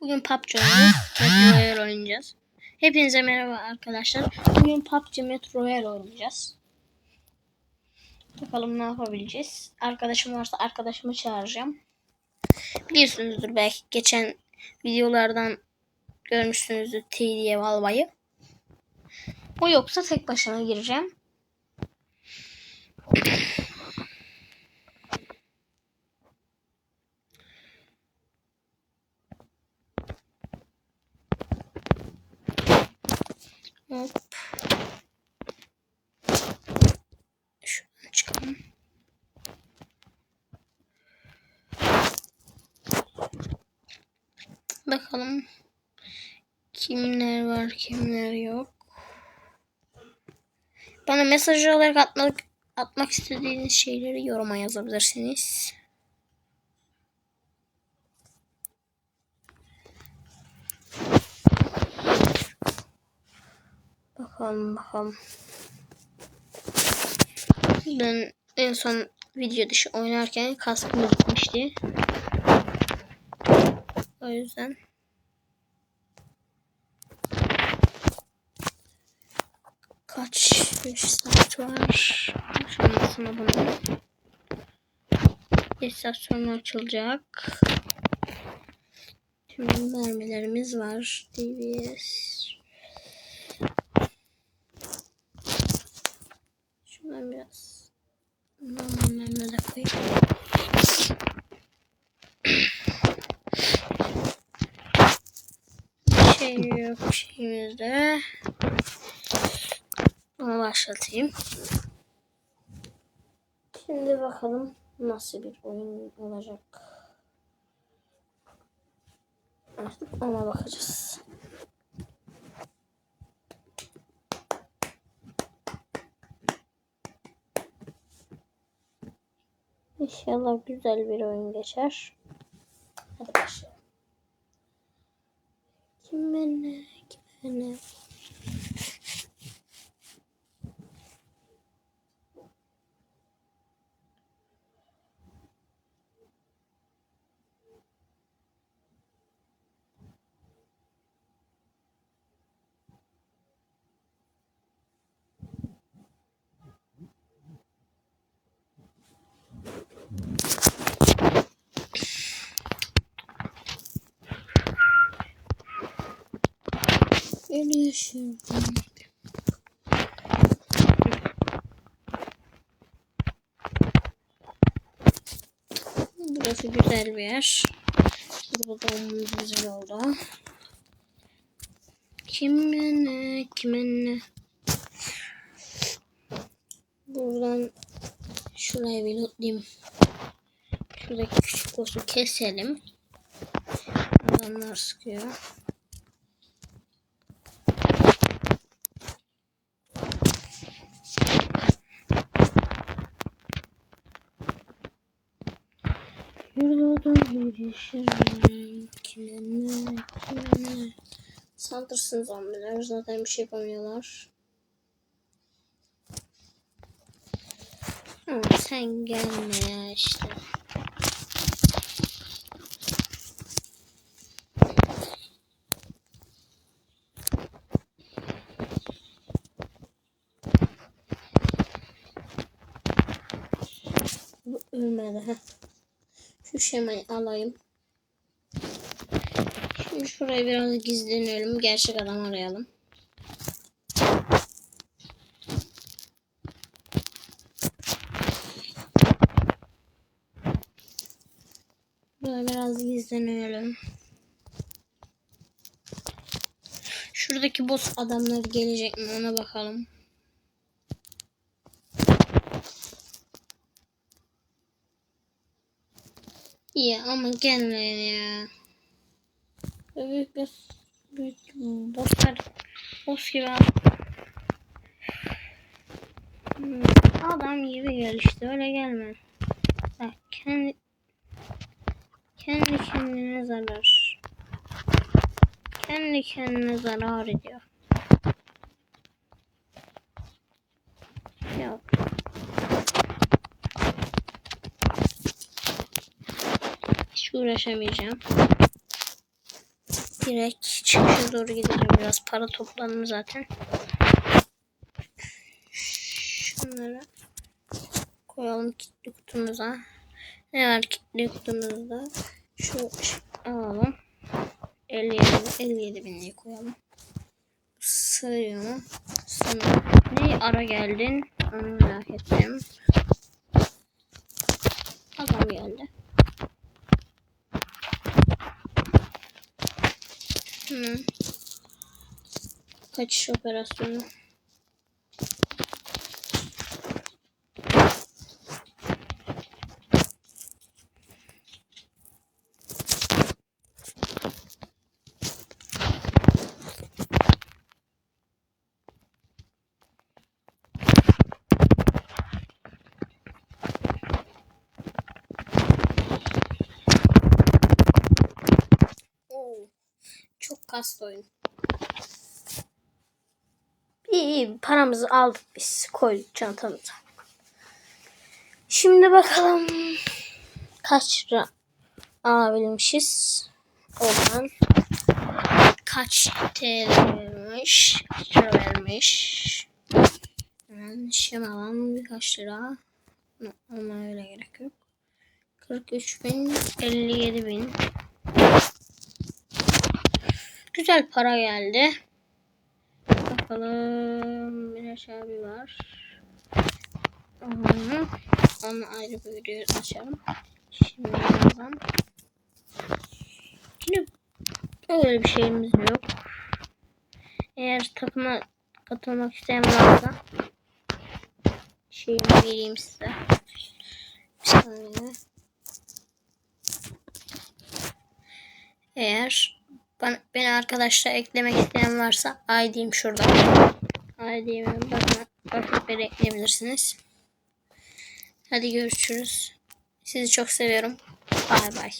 Bugün PUBG oynuyoruz. Metro Royale oynayacağız. Hepinize merhaba arkadaşlar. Bugün PUBG Metro Royale oynayacağız. Bakalım ne yapabileceğiz. Arkadaşım varsa arkadaşımı çağıracağım. Biliyorsunuzdur belki geçen videolardan görmüşsünüzdür T diye Valva'yı. O yoksa tek başına gireceğim. Hop. Şuradan çıkalım. Bakalım kimler var kimler yok. Bana mesaj olarak atmak atmak istediğiniz şeyleri yoruma yazabilirsiniz. Bakalım bakalım. Ben en son video dışı oynarken kaskım gitmişti. O yüzden. Kaç beş saat var. Şansına bunu. 5 sonra açılacak. Şimdi mermilerimiz var. DBS. Şuradan biraz normal mermi de koyayım. Bir şey yok şeyimizde. Onu başlatayım. Şimdi bakalım nasıl bir oyun olacak. Artık ona bakacağız. İnşallah güzel bir oyun geçer. Hadi başlayalım. Kime ne, kime ne? Burası güzel bir yer. Burada olmamız güzel oldu. Kime ne, kime ne? Buradan şuraya bir lootlayayım. Şuradaki küçük boss'u keselim. Adamlar sıkıyor. Yürüdüm yürüyüşüm. Sandırsın zombiler zaten bir şey yapamıyorlar. Ama sen gelme ya işte. Bu ölmedi. Heh. 3 hemen alayım. Şimdi şuraya biraz gizlenelim. Gerçek adam arayalım. Böyle biraz gizlenelim. Şuradaki boss adamlar gelecek mi ona bakalım. İyi ama gelmeyin ya. Büyük bir büyük bosslar boss gibi. Hmm, adam gibi gel işte öyle gelme. Bak kendi kendi kendine zarar. Kendi kendine zarar ediyor. Yok. Hiç uğraşamayacağım. Direkt çıkışa doğru gidelim. Biraz para topladım zaten. Şunları koyalım kilitli kutumuza. Ne var kilitli kutumuzda? Şu, şu alalım. 57, 57 binliği koyalım. Sığıyor. Ne ara geldin? Onu merak ettim. Adam geldi. Hı. Kaçış operasyonu. Oo, çok kast oyun. İyi, iyi paramızı aldık biz. Koyduk çantamıza. Şimdi bakalım kaç lira alabilmişiz. Oradan kaç TL vermiş, kaç lira vermiş. Hemen şemalan birkaç lira. Ama öyle gerek yok. 43 bin, 57 bin. Güzel para geldi. Bakalım bir aşağı bir var. Onu, ayrı bir video açalım. Şimdi birazdan. Şimdi öyle bir şeyimiz yok. Eğer takıma katılmak isteyen varsa şeyimi vereyim size. Saniye. Eğer bana, beni arkadaşlar eklemek isteyen varsa ID'm şurada. ID'mi bakın, bakıp ekleyebilirsiniz. Hadi görüşürüz. Sizi çok seviyorum. Bay bay.